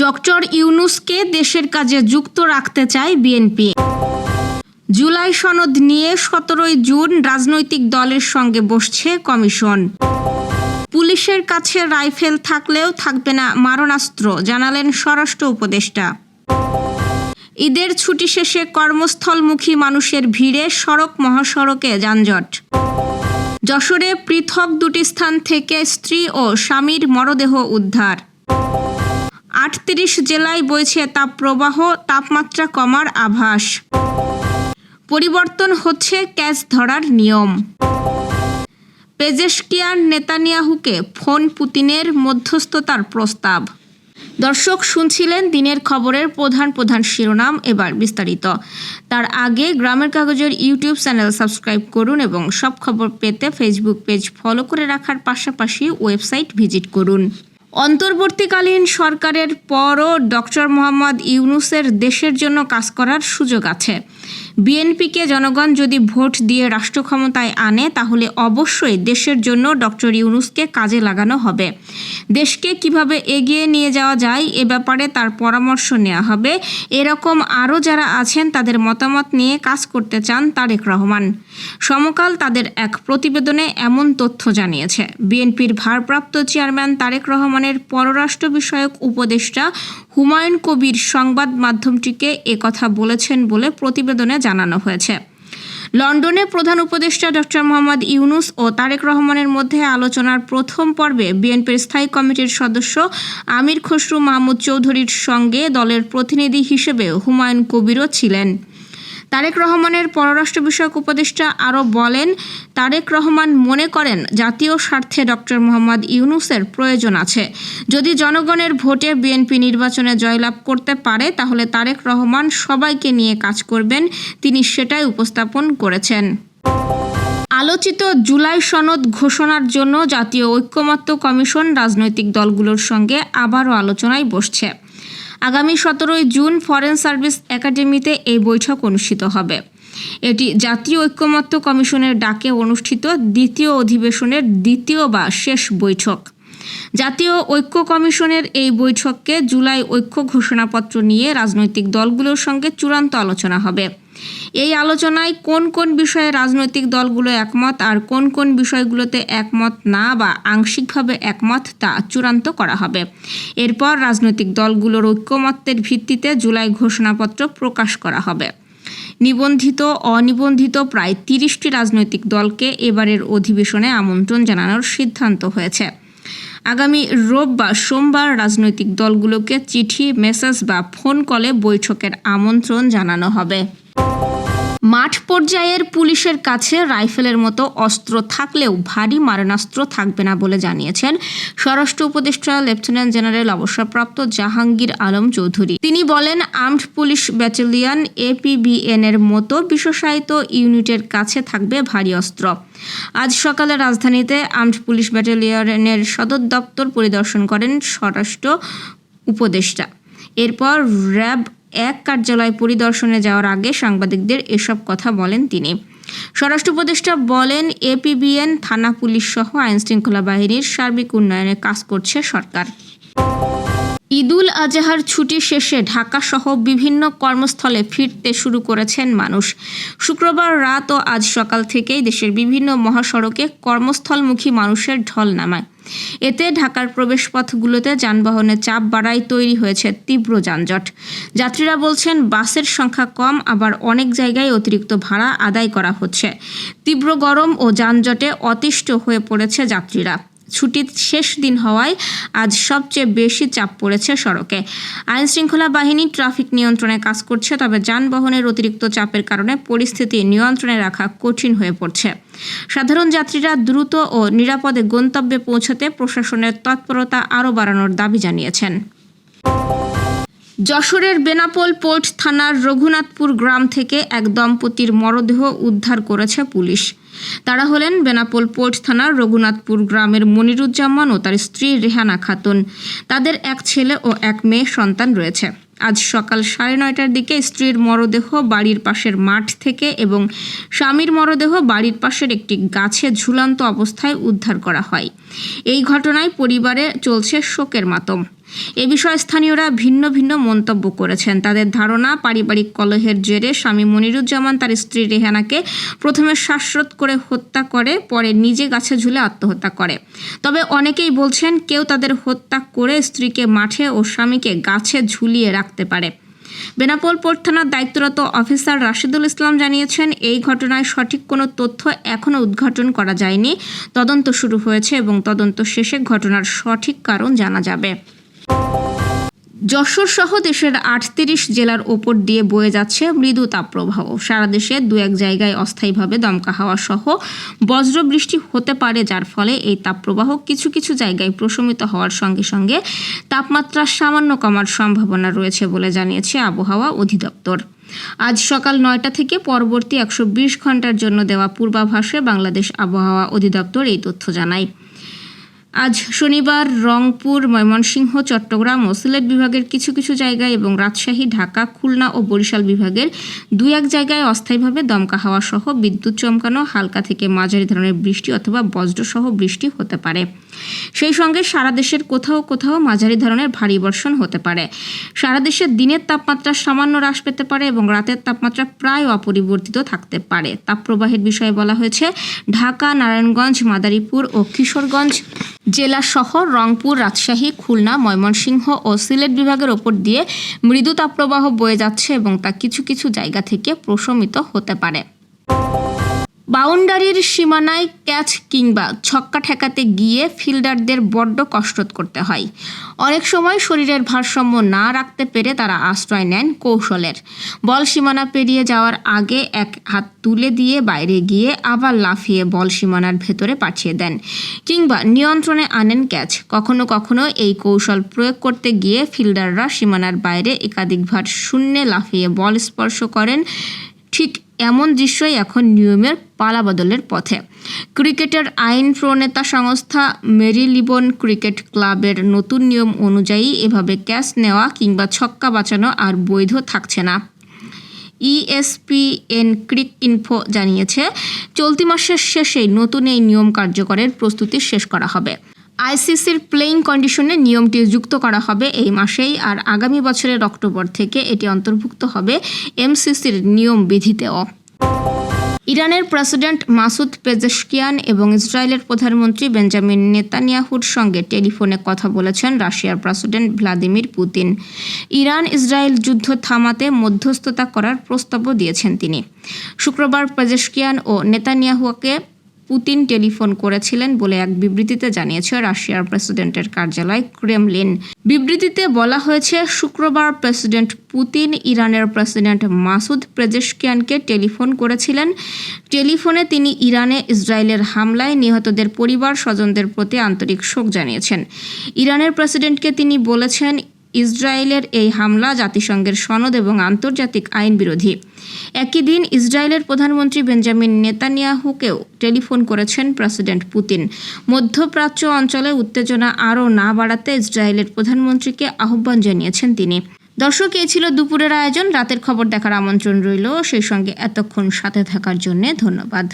Doctor ইউনুসকে দেশের কাজে যুক্ত রাখতে চায় বিএনপি। জুলাই সনদ নিয়ে সতেরোই জুন রাজনৈতিক দলের সঙ্গে বসছে কমিশন। পুলিশের কাছে রাইফেল থাকলেও থাকবে না মারণাস্ত্র, জানালেন স্বরাষ্ট্র উপদেষ্টা। ঈদের ছুটি শেষে কর্মস্থলমুখী মানুষের ভিড়ে সড়ক মহাসড়কে যানজট। যশোরে পৃথক দুটি স্থান থেকে স্ত্রী ও স্বামীর মরদেহ উদ্ধার। আটত্রিশ জেলায় বইছে তাপপ্রবাহ তাপমাত্রা কমার আভাস। পরিবর্তন হচ্ছে ক্যাচ ধরার নিয়ম। পেজেশকিয়ার নেতানিয়াহুকে ফোন পুতিনের মধ্যস্থতার প্রস্তাব। দর্শক শুনছিলেন দিনের খবরের প্রধান প্রধান শিরোনাম এবার বিস্তারিত। তার আগে গ্রামের কাগজের ইউটিউব চ্যানেল সাবস্ক্রাইব করুন এবং সব খবর পেতে ফেসবুক পেজ ফলো করে রাখার পাশাপাশি ওয়েবসাইট ভিজিট করুন। অন্তর্বর্তীকালীন সরকারের পরও ডক্টর মোহাম্মদ ইউনুসের দেশের জন্য কাজ করার সুযোগ আছে। বিএনপিকে জনগণ যদি ভোট দিয়ে রাষ্ট্র ক্ষমতায় আনে, তাহলে অবশ্যই দেশের জন্য ডক্টর ইউনুসকে কাজে লাগানো হবে। দেশকে কীভাবে এগিয়ে নিয়ে যাওয়া যায়, এ ব্যাপারে তার পরামর্শ নেওয়া হবে। এরকম আরও যারা আছেন, তাদের মতামত নিয়ে কাজ করতে চান তারেক রহমান। সমকাল তাদের এক প্রতিবেদনে এমন তথ্য জানিয়েছে। বিএনপির ভারপ্রাপ্ত চেয়ারম্যান তারেক রহমানের পররাষ্ট্র বিষয়ক উপদেষ্টা হুমায়ুন কবির সংবাদ মাধ্যমটিকে একথা বলেছেন বলে প্রতিবেদনে জানানো হয়েছে। লন্ডনে প্রধান উপদেষ্টা ডক্টর মোহাম্মদ ইউনুস ও তারেক রহমানের মধ্যে আলোচনার প্রথম পর্বে বিএনপির স্থায়ী কমিটির সদস্য আমির খসরু মাহমুদ চৌধুরীর সঙ্গে দলের প্রতিনিধি হিসেবে হুমায়ুন কবিরও ছিলেন। তারেক রহমানের পররাষ্ট্র বিষয়ক উপদেষ্টা আরও বলেন, তারেক রহমান মনে করেন জাতীয় স্বার্থে ডক্টর মোহাম্মদ ইউনুসের প্রয়োজন আছে। যদি জনগণের ভোটে বিএনপি নির্বাচনে জয়লাভ করতে পারে, তাহলে তারেক রহমান সবাইকে নিয়ে কাজ করবেন, তিনি সেটাই উপস্থাপন করেছেন। আলোচিত জুলাই সনদ ঘোষণার জন্য জাতীয় ঐক্যমত্য কমিশন রাজনৈতিক দলগুলোর সঙ্গে আবারও আলোচনায় বসছে। আগামী সতেরোই জুন ফরেন সার্ভিস একাডেমিতে এই বৈঠক অনুষ্ঠিত হবে। এটি জাতীয় ঐক্যমত্য কমিশনের ডাকে অনুষ্ঠিত দ্বিতীয় অধিবেশনের দ্বিতীয় বা শেষ বৈঠক। জাতীয় ঐক্য কমিশনের এই বৈঠককে জুলাই ঐক্য ঘোষণাপত্র নিয়ে রাজনৈতিক দলগুলোর সঙ্গে চূড়ান্ত আলোচনা হবে। এই আলোচনায় কোন কোন বিষয়ে রাজনৈতিক দলগুলো একমত আর কোন কোন বিষয়গুলোতে একমত না বা আংশিকভাবে একমত তা চূড়ান্ত করা হবে। এরপর রাজনৈতিক দলগুলোর ঐক্যমত্যের ভিত্তিতে জুলাই ঘোষণাপত্র প্রকাশ করা হবে। নিবন্ধিত, অনিবন্ধিত প্রায় তিরিশটি রাজনৈতিক দলকে এবারের অধিবেশনে আমন্ত্রণ জানানোর সিদ্ধান্ত হয়েছে। আগামী রোববার সোমবার রাজনৈতিক দলগুলোকে চিঠি, মেসেজ বা ফোন কলে বৈঠকের আমন্ত্রণ জানানো হবে। মাঠ পর্যায়ের পুলিশের কাছে রাইফেলের মতো অস্ত্র থাকলেও ভারী মারণাস্ত্র থাকবে না বলে জানিয়েছেন স্বরাষ্ট্র উপদেষ্টা লেফটেন্যান্ট জেনারেল অবসরপ্রাপ্ত জাহাঙ্গীর আলম চৌধুরী। তিনি বলেন, আর্মড পুলিশ ব্যাটালিয়ন এপিবিএন এর মতো বিশেষায়িত ইউনিটের কাছে থাকবে ভারী অস্ত্র। আজ সকালে রাজধানীতে আর্মড পুলিশ ব্যাটালিয়নের সদর দপ্তর পরিদর্শন করেন স্বরাষ্ট্র উপদেষ্টা। এরপর র্যাব এক কার্যালয় পরিদর্শনে যাওয়ার আগে সাংবাদিকদের এসব কথা বলেন তিনি। স্বরাষ্ট্র উপদেষ্টা বলেন এপিবিএন থানা পুলিশ সহ আইনশৃঙ্খলা বাহিনীর সার্বিক উন্নয়নে কাজ করছে সরকার। ঈদুল আজহার ছুটি শেষে ঢাকা সহ বিভিন্ন কর্মস্থলে ফিরতে শুরু করেছেন মানুষ। শুক্রবার রাত ও আজ সকাল থেকেই দেশের বিভিন্ন মহাসড়কে কর্মস্থলমুখী মানুষের ঢল নামায়। এতে ঢাকার প্রবেশপথগুলোতে যানবাহনের চাপ বাড়ায় তৈরি হয়েছে তীব্র যানজট। যাত্রীরা বলছেন, বাসের সংখ্যা কম, আবার অনেক জায়গায় অতিরিক্ত ভাড়া আদায় করা হচ্ছে। তীব্র গরম ও যানজটে অতিষ্ঠ হয়ে পড়েছে যাত্রীরা। ছুটির শেষ দিন হওয়ায় আজ সবচেয়ে বেশি চাপ পড়েছে সড়কে। আইন শৃঙ্খলা বাহিনী ট্রাফিক নিয়ন্ত্রণে কাজ করছে, তবে যানবাহনের অতিরিক্ত চাপের কারণে পরিস্থিতি নিয়ন্ত্রণে রাখা কঠিন হয়ে পড়ছে। সাধারণ যাত্রীরা দ্রুত ও নিরাপদে গন্তব্যে পৌঁছাতে প্রশাসনের তৎপরতা আরও বাড়ানোর দাবি জানিয়েছেন। যশোরের বেনাপোল পোর্ট থানার রঘুনাথপুর গ্রাম থেকে এক দম্পতির মরদেহ উদ্ধার করেছে পুলিশ। তারা হলেন বেনাপোল পোর্ট থানার রঘুনাথপুর গ্রামের মনিরুজ্জামান ও তার স্ত্রী রেহানা খাতুন। তাদের এক ছেলে ও এক মেয়ে সন্তান রয়েছে। আজ সকাল সাড়ে নয়টার দিকে স্ত্রীর মরদেহ বাড়ির পাশের মাঠ থেকে এবং স্বামীর মরদেহ বাড়ির পাশের একটি গাছে ঝুলন্ত অবস্থায় উদ্ধার করা হয়। এই ঘটনায় পরিবারে চলছে শোকের মাতম। এ বিষয়ে স্থানীয়রা ভিন্ন ভিন্ন মন্তব্য করেছেন। তাদের ধারণা, পারিবারিক কলহের জেরে স্বামী মনিরুজ্জামান তার স্ত্রী রেহানাকে প্রথমে শ্বাসরোধ করে হত্যা করে, পরে নিজে গাছে ঝুলে আত্মহত্যা করে। তবে অনেকেই বলছেন, কেউ তাদের হত্যা করে স্ত্রীকে মাঠে ও স্বামীকে গাছে ঝুলিয়ে রাখতে পারে। বেনাপোল পোর্ট থানার দায়িত্বরত অফিসার রাশিদুল ইসলাম জানিয়েছেন, এই ঘটনায় সঠিক কোনো তথ্য এখনও উদ্ঘাটন করা যায়নি। তদন্ত শুরু হয়েছে এবং তদন্ত শেষে ঘটনার সঠিক কারণ জানা যাবে। যশোর সহ দেশের আটত্রিশ জেলার ওপর দিয়ে বয়ে যাচ্ছে মৃদু তাপপ্রবাহ। সারা দেশে দু এক জায়গায় অস্থায়ীভাবে দমকা হাওয়া সহ বজ্র বৃষ্টি হতে পারে, যার ফলে এই তাপপ্রবাহ কিছু কিছু জায়গায় প্রশমিত হওয়ার সঙ্গে সঙ্গে তাপমাত্রা সামান্য কমার সম্ভাবনা রয়েছে বলে জানিয়েছে আবহাওয়া অধিদপ্তর। আজ সকাল নয়টা থেকে পরবর্তী একশো বিশ ঘণ্টার জন্য দেওয়া পূর্বাভাসে বাংলাদেশ আবহাওয়া অধিদপ্তর এই তথ্য জানায়। আজ শনিবার রংপুর, ময়মনসিংহ, চট্টগ্রাম ও সিলেট বিভাগের কিছু কিছু জায়গায় এবং রাজশাহী, ঢাকা, খুলনা ও বরিশাল বিভাগের দু এক জায়গায় অস্থায়ীভাবে দমকা হাওয়া সহ বিদ্যুৎ চমকানো, হালকা থেকে মাঝারি ধরনের বৃষ্টি অথবা বজ্রসহ বৃষ্টি হতে পারে। সেই সঙ্গে সারা দেশের কোথাও কোথাও মাঝারি ধরনের ভারী বর্ষণ হতে পারে। সারা দেশের দিনের তাপমাত্রা সামান্য হ্রাস পেতে পারে এবং রাতের তাপমাত্রা প্রায় অপরিবর্তিত থাকতে পারে। তাপপ্রবাহের বিষয়ে বলা হয়েছে, ঢাকা, নারায়ণগঞ্জ, মাদারীপুর ও কিশোরগঞ্জ জেলা শহর রংপুর, রাজশাহী, খুলনা, ময়মনসিংহ ও সিলেট বিভাগের ওপর দিয়ে মৃদু তাপপ্রবাহ বয়ে যাচ্ছে এবং তা কিছু কিছু জায়গা থেকে প্রশমিত হতে পারে। বাউন্ডারির সীমানায় ক্যাচ কিংবা ছক্কা ঠেকাতে গিয়ে ফিল্ডারদের বড্ড কষ্ট করতে হয়। অনেক সময় শরীরের ভারসাম্য না রাখতে পেরে তারা আশ্রয় নেন কৌশলের। বল সীমানা পেরিয়ে যাওয়ার আগে এক হাত তুলে দিয়ে বাইরে গিয়ে আবার লাফিয়ে বল সীমানার ভেতরে পাঠিয়ে দেন কিংবা নিয়ন্ত্রণে আনেন ক্যাচ। কখনো কখনো এই কৌশল প্রয়োগ করতে গিয়ে ফিল্ডাররা সীমানার বাইরে একাধিকবার শূন্যে লাফিয়ে বল স্পর্শ করেন। ঠিক এমন দৃশ্যই এখন নিয়মের পালাবদলের পথে। ক্রিকেটের আইন প্রণেতা সংস্থা মেরি লিবন ক্রিকেট ক্লাবের নতুন নিয়ম অনুযায়ী এভাবে ক্যাচ নেওয়া কিংবা ছক্কা বাঁচানো আর বৈধ থাকছে না। ইএসপিএন ক্রিক ইনফো জানিয়েছে, চলতি মাসের শেষেই নতুন এই নিয়ম কার্যকরের প্রস্তুতি শেষ করা হবে। আইসিসির প্লেইং কন্ডিশনে নিয়মটি যুক্ত করা হবে এই মাসেই আর আগামী বছরের অক্টোবর থেকে এটি অন্তর্ভুক্ত হবে এমসিসির নিয়ম বিধিতেও। ইরানের প্রেসিডেন্ট মাসুদ পেজেশকিয়ান এবং ইসরায়েলের প্রধানমন্ত্রী বেঞ্জামিন নেতানিয়াহুর সঙ্গে টেলিফোনে কথা বলেছেন রাশিয়ার president Vladimir Putin. Iran Israel যুদ্ধ থামাতে মধ্যস্থতা করার প্রস্তাবও দিয়েছেন তিনি। শুক্রবার পেজেশকিয়ান ও নেতানিয়াহুকে পুতিন টেলিফোন করেছিলেন বলে এক বিবৃতিতে জানিয়েছে রাশিয়ার প্রেসিডেন্টের কার্যালয় ক্রেমলিন। বিবৃতিতে বলা হয়েছে, শুক্রবার প্রেসিডেন্ট পুতিন ইরানের প্রেসিডেন্ট মাসুদ প্রেজেশকিয়ানকে টেলিফোন করেছিলেন। টেলিফোনে তিনি ইরানে ইসরায়েলের হামলায় নিহতদের পরিবার স্বজনদের প্রতি আন্তরিক শোক জানিয়েছেন। ইরানের প্রেসিডেন্টকে তিনি বলেছেন ইসরায়েলের এই হামলা জাতিসংঘের সনদ এবং আন্তর্জাতিক আইন বিরোধী। একই দিন ইসরায়েলের প্রধানমন্ত্রী বেঞ্জামিন নেতানিয়াহুকেও টেলিফোন করেছেন প্রেসিডেন্ট পুতিন। মধ্যপ্রাচ্য অঞ্চলে উত্তেজনা আরও না বাড়াতে ইসরায়েলের প্রধানমন্ত্রীকে আহ্বান জানিয়েছেন তিনি। দর্শক, এই ছিল দুপুরের আয়োজন। রাতের খবর দেখার আমন্ত্রণ রইল। সেই সঙ্গে এতক্ষণ সাথে থাকার জন্য ধন্যবাদ।